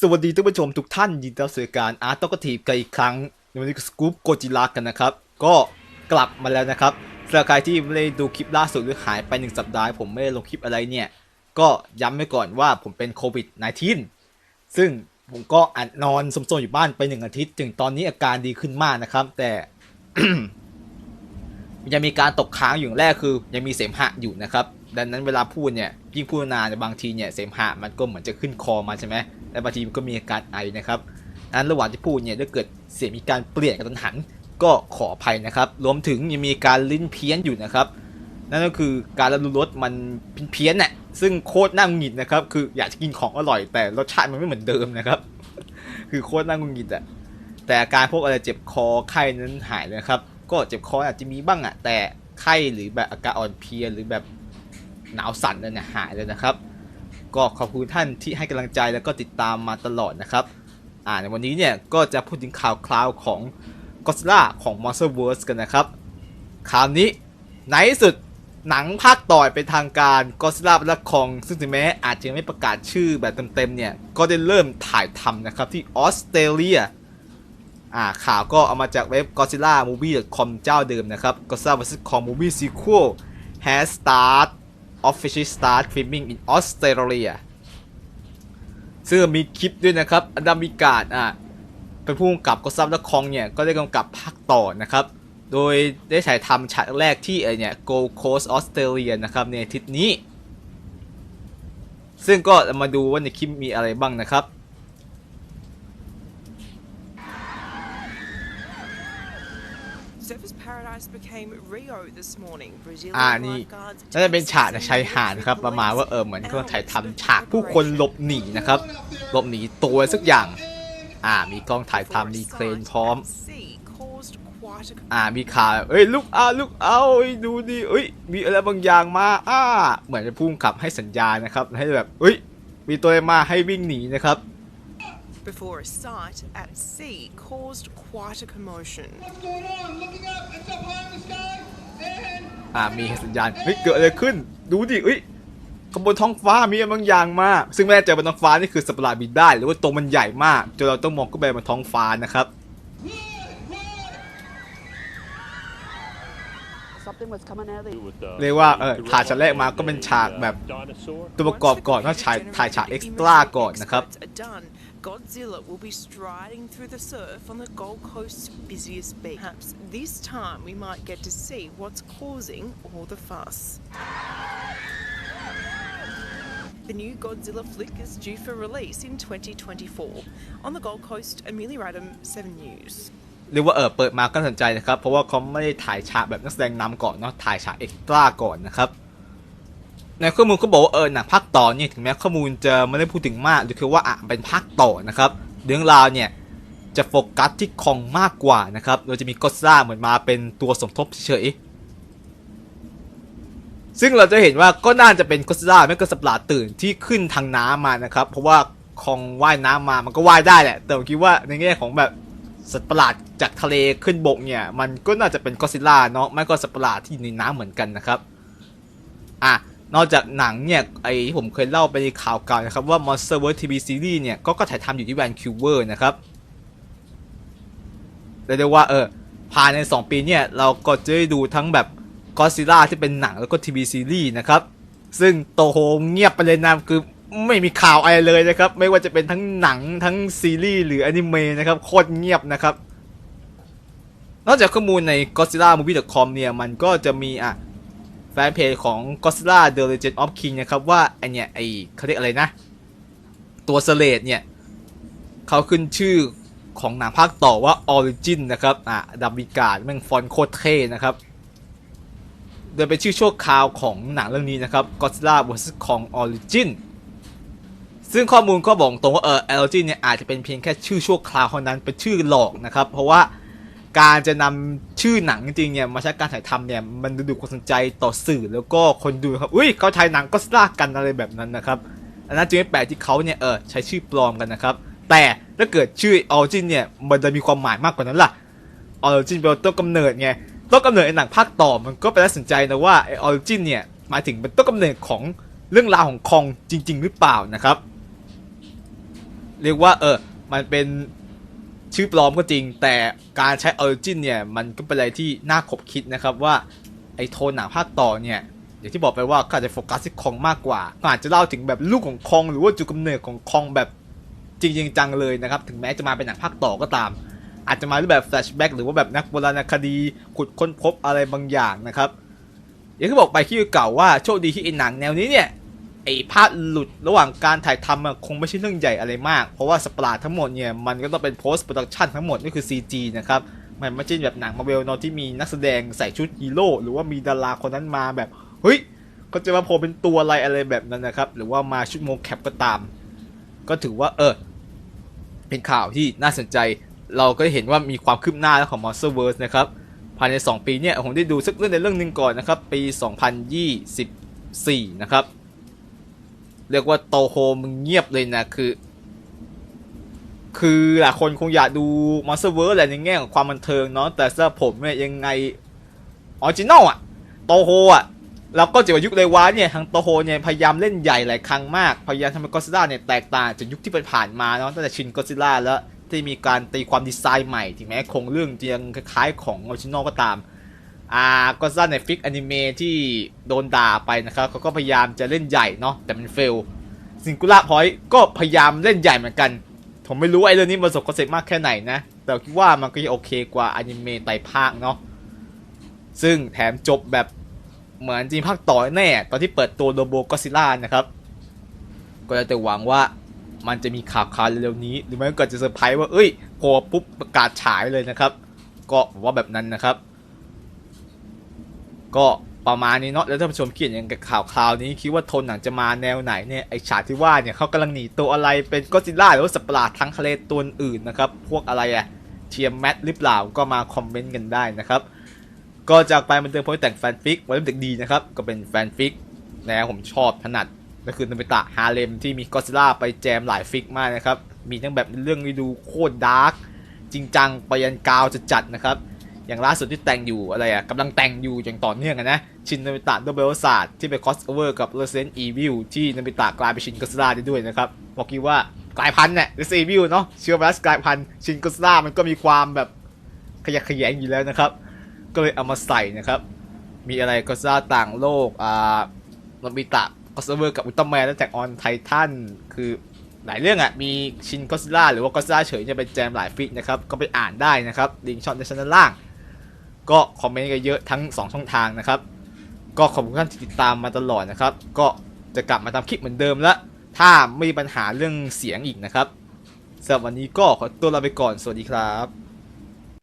สวัสดีท่านผู้ชมทุกท่านยินดีต้อนรับสู่รายการอาร์ตตกทีกันอีกครั้งในวันนี้ก็สกู๊ปโกจิลากันนะครับ ก็กลับมาแล้วนะครับสำหรับใครที่ไม่ได้ดูคลิปล่าสุดหรือหายไปหนึ่งสัปดาห์ผมไม่ได้ลงคลิปอะไรเนี่ย ก็ย้ำไว้ก่อนว่าผมเป็นโควิด -19 ซึ่งผมก็อัดนอนสมโซมอยู่บ้านไปหนึ่งอาทิตย์ ถึงตอนนี้อาการดีขึ้นมากนะครับ แต่ยังมีการตกค้างอยู่างแรกคือ ยังมีเสมหะอยู่นะครับ ดังนั้นเวลาพูดเนี่ยยิ่งพูดนานบางทีเนี่ยเสมหะมันก็เหมือนจะขึ้นคอมาใช่ไหม และบางทีก็มีอาการไอนะครับนั้นระหว่างที่พูดเนี่ยถ้าเกิดเสียงมีการเปลี่ยนกระทันหัน ก็ขออภัยนะครับ รวมถึงยังมีการลิ้นเพี้ยนอยู่นะครับ นั่นก็คือการรับรู้รสมันเพี้ยนๆน่ะซึ่งโคตรน่าหงุดหงิดนะครับ คืออยากจะกินของอร่อยแต่รสชาติมันไม่เหมือนเดิมนะครับ คือโคตรน่าหงุดหงิดอะแต่อาการพวกอะไรเจ็บคอไข้นั้นหายเลยนะครับ ก็เจ็บคออาจจะมีบ้างอะแต่ไข้หรือแบบอาการอ่อนเพลียหรือแบบหนาวสั่นนั่นนะหายเลยนะครับ ก็ขอบคุณท่านที่ให้กำลังใจแล้วก็ติดตามมาตลอดนะครับ อ่าในวันนี้เนี่ยก็จะพูดถึงข่าวคราวของ Godzilla ของ Monsterverse กันนะครับคราวนี้ในที่สุดหนังภาคต่อยเป็นทางการ Godzilla และคองซึ่งถึงแม้อาจจะยังไม่ประกาศชื่อแบบเต็มๆเนี่ย ก็ได้เริ่มถ่ายทำนะครับที่ออสเตรเลียอ่าข่าวก็เอามาจากเว็บ Godzilla Movie com เจ้าเดิมนะครับ Godzilla vs Kong Movie Sequel has start officially start filming in Australia ซึ่งมีคลิปด้วยนะครับ อดัมมิกาดอะเป็นผู้กำกับก็ซับและคองเนี่ย ก็ได้กำกับภาคต่อนะครับ โดยได้ถ่ายทำฉากแรกที่ไอเนี่ย Gold Coast Australia นะครับ ในทิศนี้ ซึ่งก็มาดูว่าในคลิปมีอะไรบ้างนะครับ Surfers Paradise became Rio this morning. Brazilian อ่านี่ lifeguards น่าจะเป็นฉากในชายหาดนะครับ ประมาณว่าเออเหมือนก็ถ่ายทำฉากผู้คนหลบหนีนะครับ หลบหนีตัวสักอย่าง อ่า มีกล้องถ่ายทำมีเครนพร้อม Sea caused quite a อ่า มีข่าวเอ้ยลุกเอาลุกเอาเอ้ยดูดิเอ้ย มีอะไรบางอย่างมาอ่าเหมือนจะพุ่งขับให้สัญญาณนะครับ ให้แบบเอ้ย มีตัวอะไรมาให้วิ่งหนีนะครับ before a sight at sea caused quite a commotion. What's going on? Looking up, it's up high in the sky, and อ่ามีสัญญาณเฮ้ยเกิดอะไรขึ้น ดูดิเอ้ยขางบนท้องฟ้ามีอะไรบางอย่างมาซึ่งไม่แน่ใจบนท้องฟ้านี่คือสัตว์ประหลาดบินได้หรือว่าตัวมันใหญ่มากจนเราต้องมองขึ้นไปบนท้องฟ้านะครับ Something was coming out of the เรียกว่าเออถ่ายฉากแรกมาก็เป็นฉากแบบตัวประกอบก่อนต้องถ่ายถ่ายฉากเอ็กซ์ตร้าก่อนนะครับ Experts are done. Godzilla will be striding through the surf on the Gold Coast's busiest beach. Perhaps this time we might get to see what's causing all the fuss. The new Godzilla flick is due for release in 2024. On the Gold Coast, Amelia Adam, 7 News. เรียกว่าเออเปิดมาก็น่าสนใจนะครับ เพราะว่าเขาไม่ได้ถ่ายฉากแบบนักแสดงนำก่อนเนาะถ่ายฉากเอ็กซ์ตร้าก่อนนะครับ ในข้อมูลเขาบอกว่าเออหนังภาคต่อเนี่ยถึงแม้ข้อมูลจะไม่ได้พูดถึงมากหรือคือว่าอะเป็นภาคต่อนะครับเรื่องราวเนี่ยจะโฟกัสที่คองมากกว่านะครับโดยจะมีก็ซ่าเหมือนมาเป็นตัวสมทบเฉยๆซึ่งเราจะเห็นว่าก็น่าจะเป็นก็ซ่าไม่ก็สัตว์ประหลาดตื่นที่ขึ้นทางน้ำมานะครับ เพราะว่าคองว่ายน้ำมามันก็ว่ายได้แหละ แต่ผมคิดว่าในแง่ของแบบสัตว์ประหลาดจากทะเลขึ้นบกเนี่ย มันก็น่าจะเป็นก็ซิลล่าเนาะไม่ก็สัตว์ประหลาดที่อยู่ในน้ำเหมือนกันนะครับ อะ นอกจากหนังเนี่ยไอที่ผมเคยเล่าไปในข่าวเก่านะครับว่า Monsterverse TV Series เนี่ยก็ก็ถ่ายทำอยู่ที่แวนคูเวอร์นะครับเรียกได้ว่าเออภายใน 2 ปีเนี่ยเราก็จะได้ดูทั้งแบบก็ซิลล่าที่เป็นหนังแล้วก็ทีวีซีรีส์นะครับ ซึ่งโตโฮเงียบไปเลยนะคือไม่มีข่าวอะไรเลยนะครับ ไม่ว่าจะเป็นทั้งหนังทั้งซีรีส์หรืออนิเมะนะครับ โคตรเงียบนะครับ นอกจากข้อมูลใน Godzilla Movie.com เนี่ย มันก็จะมีอะ แฟนเพจของ Godzilla The Legend of King นะครับว่าไอเนี่ยไอเขาเรียกอะไรนะ ตัวเสเลดเนี่ยเขาขึ้นชื่อของหนังภาคต่อว่า Origin นะครับ อะดับบิกาดแม่งฟอนโคตรเท่นะครับ โดยเป็นชื่อชั่วคราวของหนังเรื่องนี้นะครับ Godzilla vs Kong Origin ซึ่งข้อมูลก็บอกตรงว่าเออ Origin เนี่ยอาจจะเป็นเพียงแค่ชื่อชั่วคราวเท่านั้นเป็นชื่อหลอกนะครับ เพราะว่า การจะนำชื่อหนังจริงๆเนี่ยมาใช้การถ่ายทำเนี่ยมันดึงดูความสนใจต่อสื่อแล้วก็คนดูครับอุ้ยเขาถ่ายหนังก็สลากันอะไรแบบนั้นนะครับอันนั้นจึงไม่แปลกที่เขาเนี่ยเออใช้ชื่อปลอมกันนะครับแต่ถ้าเกิดชื่อ Origin เนี่ยมันจะมีความหมายมากกว่านั้นล่ะ Origin เป็นต้นกำเนิดไงต้นกำเนิดในหนังภาคต่อมันก็เป็นน่าสนใจนะว่าอออริจินเนี่ยหมายถึงเป็นต้นกำเนิดของเรื่องราวของคองจริง ๆ หรือเปล่านะครับ เรียกว่าเออมันเป็น ชื่อปลอมก็จริง แต่การใช้ออริจินเนี่ยมันก็เป็นอะไรที่น่าขบคิดนะครับว่าไอ้โทนหนังภาคต่อเนี่ยอย่างที่บอกไปว่าก็อาจจะโฟกัสที่คองมากกว่าก็อาจจะเล่าถึงแบบลูกของคอง หรือว่าจุดกำเนิดของคองแบบจริงจังเลยนะครับถึงแม้จะมาเป็นหนังภาคต่อก็ตาม อาจจะมารูปแบบแฟลชแบ็กหรือว่าแบบนักโบราณคดีขุดค้นพบอะไรบางอย่างนะครับอย่างที่บอกไปที่เก่าว่าโชคดีที่ไอ้หนังแนวนี้เนี่ย ไอ้พลาดหลุดระหว่างการถ่ายทำอะคงไม่ใช่เรื่องใหญ่อะไรมาก เพราะว่าสปราทั้งหมดเนี่ย มันก็ต้องเป็น post production ทั้งหมดนี่คือ CG นะครับ มันไม่ใช่แบบหนังมาเวลนาะที่มีนักแสดงใส่ชุดฮีโร่หรือว่ามีดาราคนนั้นมาแบบ เฮ้ยเขาจะมาโผล่เป็นตัวอะไรอะไรแบบนั้นนะครับ หรือว่ามาชุดโมแคปก็ตาม ก็ถือว่าเออ เป็นข่าวที่น่าสนใจ เราก็เห็นว่ามีความคืบหน้าของ Monsterverse นะครับภายใน 2 ปีเนี่ยผมได้ดูสักเรื่องในเรื่องหนึ่งก่อนนะครับ ปี 2024 นะครับ เรียกว่าโตโฮมึงเงียบเลยนะคือ คือหลายคนคงอยากดู Monsterverse แหละในแง่ของความบันเทิงเนาะแต่สำหรับผมเนี่ยยังไงออริจินอลอะโตโฮอะแล้วก็จากยุคเลวะเนี่ยทางโตโฮเนี่ยพยายามเล่นใหญ่หลายครั้งมาก พยายามทำให้ก็ซิล่าเนี่ยแตกต่างจากยุคที่ผ่านมาเนาะตั้งแต่ชินก็ซิล่าแล้วที่มีการตีความดีไซน์ใหม่ถึงแม้โครงเรื่องยังคล้ายๆของออริจินอลก็ตาม อ่าก็ซ่าในฟิกอนิเมที่โดนด่าไปนะครับเขาก็พยายามจะเล่นใหญ่เนาะแต่มันเฟลซิงคูล่าพอยต์ก็พยายามเล่นใหญ่เหมือนกัน ผมไม่รู้ไอ้เรื่องนี้ประสบความสำเร็จมากแค่ไหนนะ แต่คิดว่ามันก็ยังโอเคกว่าอนิเมะไต่ภาคเนาะซึ่งแถมจบแบบเหมือนจริงภาคต่อแน่ ตอนที่เปิดตัวโรโบก็ซิล่านะครับ ก็จะแต่หวังว่ามันจะมีข่าวคราวเร็วๆนี้ หรือไม่ก็จะเซอร์ไพรส์ว่า เอ้ยโผล่ปุ๊บประกาศฉายเลยนะครับ ก็ว่าแบบนั้นนะครับ ก็ประมาณนี้เนาะแล้วท่านผู้ชมคิดอย่างกับข่าวคราวนี้คิดว่าโทนหนังจะมาแนวไหนเนี่ยไอฉากที่ว่าเนี่ยเขากำลังหนีตัวอะไรเป็นก็ซิล่าหรือว่าสัตว์ประหลาดทั้งทะเลตัวอื่นนะครับพวกอะไรอะเทียมแมทหรือเปล่าก็มาคอมเมนต์กันได้นะครับก็จากไปมันเติมพอยแต่งแฟนฟิกไว้เป็นเด็กดีนะครับก็เป็นแฟนฟิกแนวผมชอบถนัดก็คือนาบิตะฮาเลมที่มีก็ซิล่าไปแจมหลายฟิกมากนะครับมีทั้งแบบเรื่องที่ดูโคตรดาร์กจริงจังไปยันกาวจะจัดนะครับ อย่างล่าสุดที่แต่งอยู่อะไรอะกำลังแต่งอยู่อย่างต่อเนื่องนะ ชินนาบิตะดับเบิลศาสตร์ที่ไปคอสเวอร์กับ Resident Evil ที่นาบิตะกลายเป็นชินก็ซิล่าได้ด้วยนะครับบอกกี้ว่ากลายพันธุ์เนี่ย Resident Evil เนาะเชื้อไวรัสกลายพันธุ์ชินก็ซิล่ามันก็มีความแบบขยักขยงอยู่แล้วนะครับ ก็เลยเอามาใส่นะครับ มีอะไรก็ซิล่าต่างโลกอ่านาบิตะคอสเวอร์กับอุลตร้าแมนและแจ็คออนไททันคือหลายเรื่องอะมีชินก็ซิล่าหรือว่าก็ซิล่าเฉยจะเป็นแจมหลายฟิกนะครับ ก็ไปอ่านได้นะครับลิงก์ช็อตในชั้นล่าง ก็คอมเมนต์กันเยอะทั้ง 2 ช่องทางนะครับ ก็ขอบคุณท่านที่ติดตามมาตลอดนะครับ ก็จะกลับมาทำคลิปเหมือนเดิมละถ้าไม่มีปัญหาเรื่องเสียงอีกนะครับสำหรับวันนี้ก็ขอตัวลาไปก่อนสวัสดีครับ